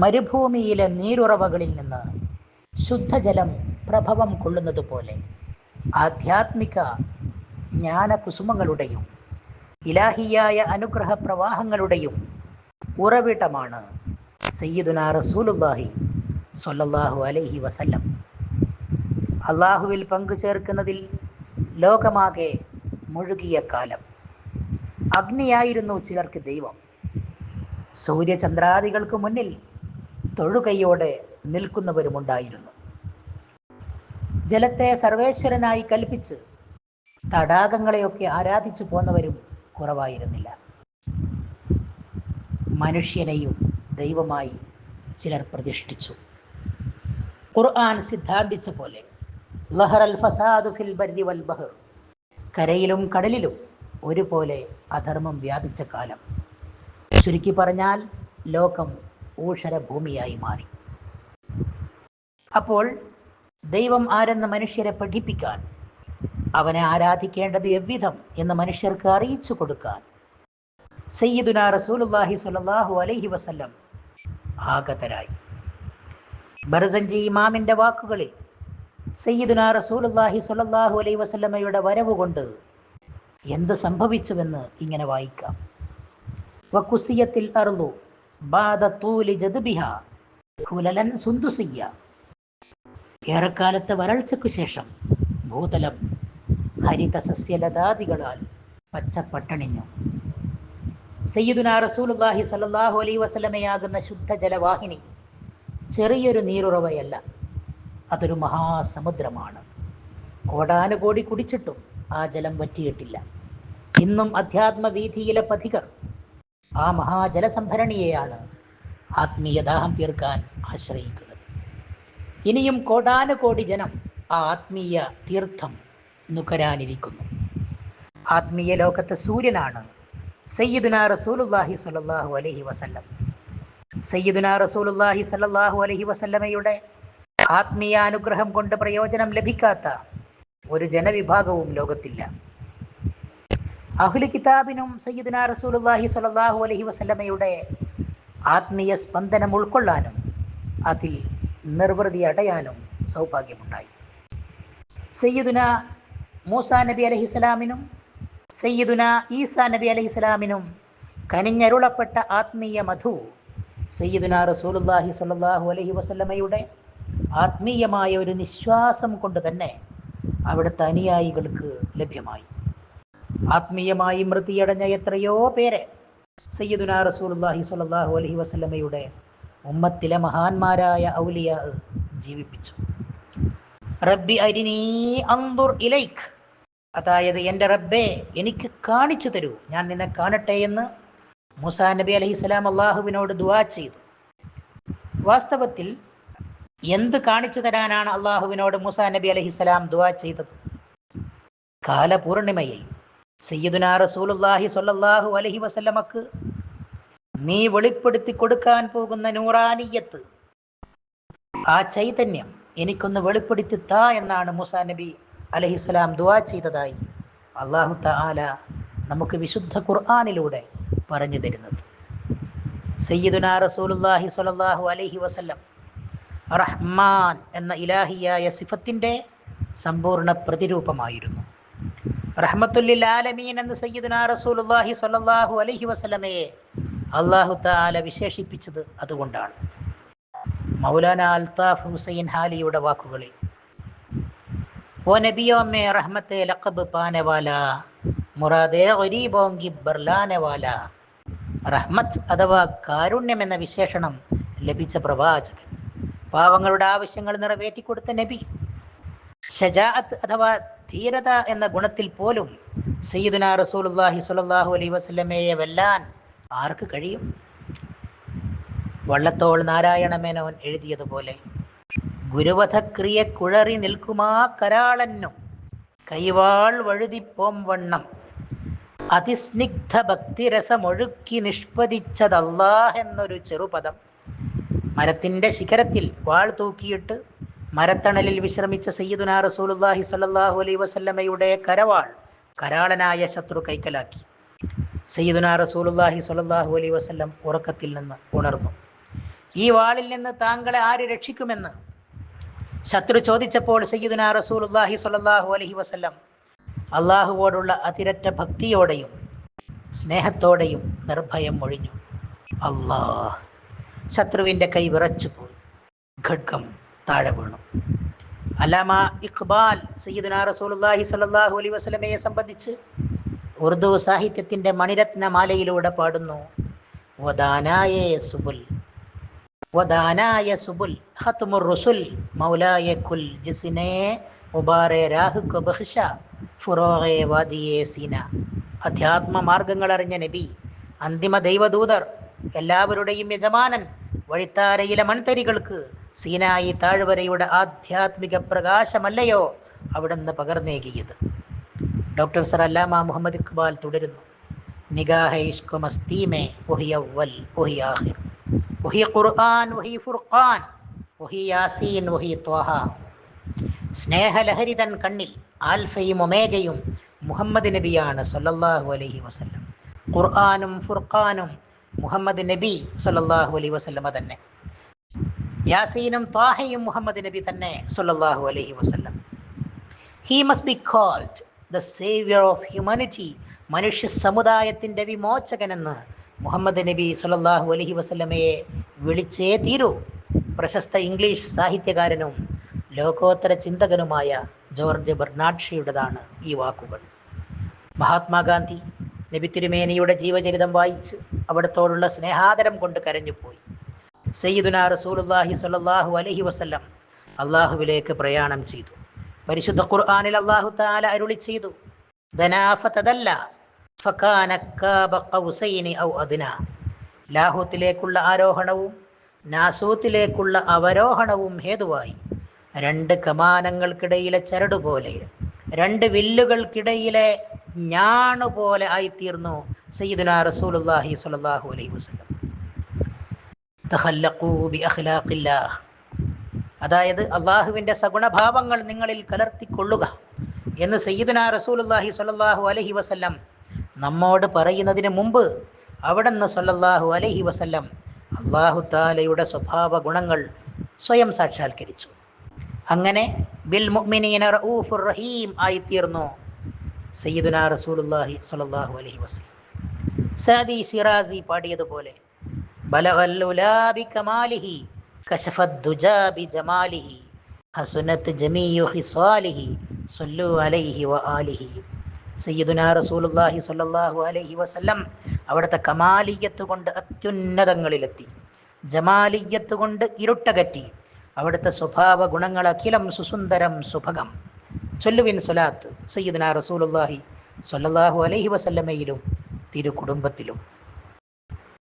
മരുഭൂമിയിലെ നീരുറവകളിൽ നിന്ന് ശുദ്ധജലം പ്രഭവം കൊള്ളുന്നത് പോലെ ആധ്യാത്മിക ജ്ഞാനകുസുമങ്ങളുടെയും ഇലാഹിയായ അനുഗ്രഹ പ്രവാഹങ്ങളുടെയും ഉറവിടമാണ് സയ്യിദുന റസൂലുല്ലാഹി സൊല്ലാഹു അലൈഹി വസല്ലം. അള്ളാഹുവിൽ പങ്കുചേർക്കുന്നതിൽ ലോകമാകെ മുഴുകിയ കാലം. അഗ്നിയായിരുന്നു ചിലർക്ക് ദൈവം. സൂര്യചന്ദ്രാദികൾക്ക് മുന്നിൽ തൊഴുകയോടെ നിൽക്കുന്നവരുമുണ്ടായിരുന്നു. ജലത്തെ സർവേശ്വരനായി കൽപ്പിച്ച് തടാകങ്ങളെയൊക്കെ ആരാധിച്ചു പോന്നവരും കുറവായിരുന്നില്ല. മനുഷ്യനെയും ദൈവമായി ചിലർ പ്രതിഷ്ഠിച്ചു. ഖുർആൻ സിദ്ധാന്തിച്ച പോലെ ഫസാദു ഫിൽ ബർരി വൽ ബഹർ കരയിലും കടലിലും ഒരുപോലെ അധർമ്മം വ്യാപിച്ച കാലം. ചുരുക്കി പറഞ്ഞാൽ ലോകം ഊഷര ഭൂമിയായി മാറി. അപ്പോൾ ദൈവം ആരെന്ന് മനുഷ്യരെ പഠിപ്പിക്കാൻ അവനെ ആരാധിക്കേണ്ടത് എவ்விധം എന്ന് മനുഷ്യർക്ക് അറിയിച്ചു കൊടുക്കാൻ സയ്യിദുന റസൂലുല്ലാഹി സ്വല്ലല്ലാഹു അലൈഹി വസല്ലം ആഗതരായി. ബർസഞ്ചി ഇമാമിന്റെ വാക്കുകളിൽ സയ്യിദുന റസൂലുല്ലാഹി സ്വല്ലല്ലാഹു അലൈഹി വസല്ലമയുടെ വരവ് കൊണ്ട് എന്ത് സംഭവിച്ചുവെന്ന് ഇങ്ങനെ വായിക്കാം. വക്കുസിയത്തിൽ ജദ്ബിഹ കുലലൻ സുന്ദുസിയ ഏറെക്കാലത്തെ വരൾച്ചയ്ക്കു ശേഷം ഭൂതലം ഹരിതസസ്യലതാദികളാൽ പച്ചപ്പട്ടണിഞ്ഞു. സയ്യിദുന റസൂലുല്ലാഹി സ്വല്ലല്ലാഹു അലൈഹി വസല്ലമയാകുന്ന ശുദ്ധജലവാഹിനി ചെറിയൊരു നീരുറവയല്ല അതൊരു മഹാസമുദ്രമാണ്. കോടാനുകോടി കുടിച്ചിട്ടും ആ ജലം വറ്റിയിട്ടില്ല. ഇന്നും അധ്യാത്മ വീഥിയിലെ പഥികർ ആ മഹാജലസംഭരണിയെയാണ് ആത്മീയദാഹം തീർക്കാൻ ആശ്രയിക്കുന്നത്. ഇനിയും കോടാനുകോടി ജനം ആ ആത്മീയ തീർത്ഥം നുകരാനിരിക്കുന്നു. ആത്മീയ ലോകത്തെ സൂര്യനാണ്. സയ്യിദുന റസൂലുല്ലാഹി സ്വല്ലല്ലാഹു അലൈഹി വസല്ലം. സയ്യിദുന റസൂലുല്ലാഹി സ്വല്ലല്ലാഹു അലൈഹി വസല്ലമയുടെ ആത്മീയ അനുഗ്രഹം കൊണ്ട് പ്രയോജനം ലഭിക്കാത്ത ഒരു ജനവിഭാഗവും ലോകത്തില്ല. അഹ്ലി കിതാബിനും സയ്യിദുന റസൂലുല്ലാഹി സ്വല്ലല്ലാഹു അലഹി വസ്ലമയുടെ ആത്മീയ സ്പന്ദനം ഉൾക്കൊള്ളാനും അതിൽ നിർവൃതി അടയാനും സൗഭാഗ്യമുണ്ടായി. സയ്യിദുന മൂസ നബി അലഹിസ്സലാമിനും സയ്യിദുന ഈസാ നബി അലഹിസ്സലാമിനും കനിഞ്ഞരുളപ്പെട്ട ആത്മീയ മധു സയ്യിദുന റസൂലുല്ലാഹി സ്വല്ലല്ലാഹു അലൈഹി വസല്ലമയുടെ ആത്മീയമായ ഒരു നിശ്വാസം കൊണ്ട് തന്നെ അവിടുത്തെ അനുയായികൾക്ക് ലഭ്യമായി. ആത്മീയമായി മൃതിയടഞ്ഞ എത്രയോ പേരെ സയ്യിദുന റസൂലുല്ലാഹി സ്വല്ലല്ലാഹു അലഹി വസ്ലമയുടെ ഉമ്മത്തിലെ മഹാന്മാരായ ഔലിയ ജീവിപ്പിച്ചു. റബ്ബി അരിനീ അന്തുർ ഇലൈഖ് അതായത് എന്റെ റബ്ബെ എനിക്ക് കാണിച്ചു തരൂ. ഞാൻ നിന്നെ കാണട്ടെ എന്ന് മുസാ നബി അലൈഹി സ്വലാം അള്ളാഹുവിനോട് ദുവാ ചെയ്തു. വാസ്തവത്തിൽ എന്ത് കാണിച്ചു തരാനാണ് അള്ളാഹുവിനോട് മുസാ നബി അലഹി സ്വലാം ദുവാ ചെയ്തത്? കാലപൂർണിമയിൽ സയ്യിദുന റസൂലുല്ലാഹി സ്വല്ലല്ലാഹു അലൈഹി വസല്ലമക്ക് നീ വെളിപ്പെടുത്തി കൊടുക്കാൻ പോകുന്ന നൂറാനിയത്ത്. ആ ചൈതന്യം എനിക്കൊന്ന് വെളിപ്പെടുത്തി താ എന്നാണ് മൂസാ നബി അലഹിസ്സലാം ദുവാ ചെയ്തതായി അള്ളാഹു തആല നമുക്ക് വിശുദ്ധ ഖുർആാനിലൂടെ പറഞ്ഞു തരുന്നത്. സയ്യിദുന റസൂലുല്ലാഹി സ്വല്ലല്ലാഹു അലൈഹി വസല്ലം റഹ്മാൻ എന്ന ഇലാഹിയായ സിഫത്തിന്റെ സമ്പൂർണ പ്രതിരൂപമായിരുന്നു. റഹ്മത്തുല്ലിൽ ആലമീൻ എന്ന് സയ്യിദുന റസൂലുല്ലാഹി സ്വല്ലല്ലാഹു അലൈഹി വസല്ലമയെ അള്ളാഹു താല വിശേഷിപ്പിച്ചത് അതുകൊണ്ടാണ്. മൗലാന അൽത്താഫ് ഹുസൈൻ ഹാലിയുടെ വാക്കുകളിൽ ഓ നബിയോ മേ റഹ്മത്തെ ലഖബ് പാനവാല മുറാദേ ഒരീബോങ്കി ബർലാനവാല റഹ്മത്ത് അഥവാ കാരുണ്യം എന്ന വിശേഷണം ലഭിച്ച പ്രവാചകൻ പാവങ്ങളുടെ ആവശ്യങ്ങൾ നിറവേറ്റിക്കൊടുത്ത നബി ഷജാഅത്ത് അഥവാ ധീരത എന്ന ഗുണത്തിൽ പോലും സയ്യിദുന റസൂലുല്ലാഹി സ്വല്ലല്ലാഹു അലൈഹി വസ്ലമയെ വെല്ലാൻ ആർക്ക് കഴിയും? വള്ളത്തോൾ നാരായണ മേനോൻ എഴുതിയതുപോലെ ഗുരുവധക്രിയ കുഴറി നിൽക്കുമാ കരാളനും കൈവാൾ വഴുതിപ്പോം വണ്ണം അതിസ്നിഗ്ധ ഭക്തിരസമൊഴുക്കി നിഷ്പതിച്ചതല്ലാഹെന്നൊരു ചെറുപദം മരത്തിന്റെ ശിഖരത്തിൽ വാൾ തൂക്കിയിട്ട് മരത്തണലിൽ വിശ്രമിച്ച സയ്യിദുനാ റസൂലുല്ലാഹി സ്വല്ലല്ലാഹു അലൈഹി വസല്ലമയുടെ കരവാൾ കരാളനായ ശത്രു കൈക്കലാക്കി. സയ്യിദുനാ റസൂലുല്ലാഹി സ്വല്ലല്ലാഹു അലൈഹി വസല്ലം ഉറക്കത്തിൽ നിന്ന് ഉണർന്നു. ഈ വാളിൽ നിന്ന് താങ്കളെ ആര് രക്ഷിക്കുമെന്ന് ശത്രു ചോദിച്ചപ്പോൾ സയ്യിദുനാ റസൂലുള്ളാഹി സ്വല്ലല്ലാഹു അലൈഹി വസല്ലം അള്ളാഹുവോടുള്ള അതിരറ്റ ഭക്തിയോടെയും സ്നേഹത്തോടെയും നിർഭയം ഒഴിഞ്ഞു അള്ളാഹ് ശത്രുവിന്റെ കൈ വിറച്ചുപോയി. ഖഡ്ഗം താഴെ വീണു. അലാമ ഇഖ്ബാൽ സയ്യിദുന റസൂലുള്ളാഹി സ്വല്ലല്ലാഹു അലൈഹി വസല്ലമയെ സംബന്ധിച്ച് ഉറുദു സാഹിത്യത്തിന്റെ മണിരത്നമാലയിലൂടെ പാടുന്നു. വദാനായ സുബുൽ വദാനായ സുബുൽ സീന. അധ്യാത്മ മാർഗങ്ങൾ അറിഞ്ഞ നബി അന്തിമ ദൈവദൂതർ എല്ലാവരുടെയും യജമാനൻ വഴിത്താരയിലെ മൺതരികൾക്ക് സീനായി താഴ്വരയുടെ ആധ്യാത്മിക പ്രകാശമല്ലയോ അവിടുന്ന് പകർന്നേകിയത്. ഡോക്ടർ സർ അല്ലാമ മുഹമ്മദ് ഇഖ്ബാൽ തുടരുന്നു. വഹി ഖുർആൻ ഫുർഖാൻ യാസീൻ സ്നേഹലഹരിതൻ കണ്ണിൽ ആൽഫയും ഒമേഗയും മുഹമ്മദ് നബിയാണ് സല്ലല്ലാഹു അലൈഹി വസല്ലം. ഖുർആാനും ഫുർഖാനും മുഹമ്മദ് നബി സല്ലല്ലാഹു അലൈഹി വസല്ലമ തന്നെ. യാസീനും ത്വാഹയും മുഹമ്മദ് നബി തന്നെ സുല്ലാഹു അലഹി വസ്ലം he must be called the saviour of humanity മനുഷ്യ സമുദായത്തിന്റെ വിമോചകനെന്ന് മുഹമ്മദ് നബി സുല്ലാഹു അലഹി വസ്ലമയെ വിളിച്ചേ തീരൂ. പ്രശസ്ത ഇംഗ്ലീഷ് സാഹിത്യകാരനും ലോകോത്തര ചിന്തകനുമായ ജോർജ് ബെർണാഡ്ഷിയുടേതാണ് ഈ വാക്കുകൾ. മഹാത്മാഗാന്ധി നബി തിരുമേനിയുടെ ജീവചരിതം വായിച്ച് അവിടത്തോടുള്ള സ്നേഹാദരം കൊണ്ട് കരഞ്ഞുപോയി. സയ്യിദുന റസൂലുള്ളാഹി സ്വല്ലല്ലാഹു അലൈഹി വസല്ലം അള്ളാഹുവിലേക്ക് പ്രയാണം ചെയ്തു. പരിശുദ്ധ ഖുർആനിൽ അള്ളാഹു താല അരുളി ചെയ്തു. അദ്ന. ലാഹൂത്തിലേക്കുള്ള ആരോഹണവും നാസൂത്തിലേക്കുള്ള അവരോഹണവും ഹേതുവായി. രണ്ട് കമാനങ്ങൾക്കിടയിലെ ചരട് പോലെ രണ്ട് വില്ലുകൾക്കിടയിലെ ഞാണു പോലെ ആയിത്തീർന്നു സയ്യിദുന റസൂലുള്ളാഹി സ്വല്ലല്ലാഹു അലൈഹി വസല്ലം. ബി അതായത് അള്ളാഹുവിന്റെ സഗുണഭാവങ്ങൾ നിങ്ങളിൽ കലർത്തിക്കൊള്ളുക എന്ന് സയ്യിദുന റസൂലുള്ളാഹി സ്വല്ലല്ലാഹു അലഹി വസല്ലം നമ്മോട് പറയുന്നതിന് മുമ്പ് അവിടുന്ന് സ്വല്ലല്ലാഹു അലഹി വസല്ലം അള്ളാഹു താലയുടെ സ്വഭാവ ഗുണങ്ങൾ സ്വയം സാക്ഷാത്കരിച്ചു. അങ്ങനെ ബിൽ മുഅ്മിനീന റഊഫുർ റഹീം ആയിത്തീർന്നു സയ്യിദുന റസൂലുള്ളാഹി സ്വല്ലല്ലാഹു അലൈഹി വസല്ലം. സഅദി സിറാസി പാടിയതുപോലെ അവിടുത്തെ കമാലിയത്ത് കൊണ്ട് അത്യുന്നതങ്ങളിലെത്തി. ജമാലിയത്ത് കൊണ്ട് ഇരുട്ടകറ്റി അവിടുത്തെ സ്വഭാവ ഗുണങ്ങൾ അഖിലം സുസുന്ദരം സുഭകം ചൊല്ലുവിൻ സ്വലാത്ത് സയ്യിദുന റസൂലുള്ളാഹി സ്വല്ലല്ലാഹു അലൈഹി വസല്ലമയിലും തിരു കുടുംബത്തിലും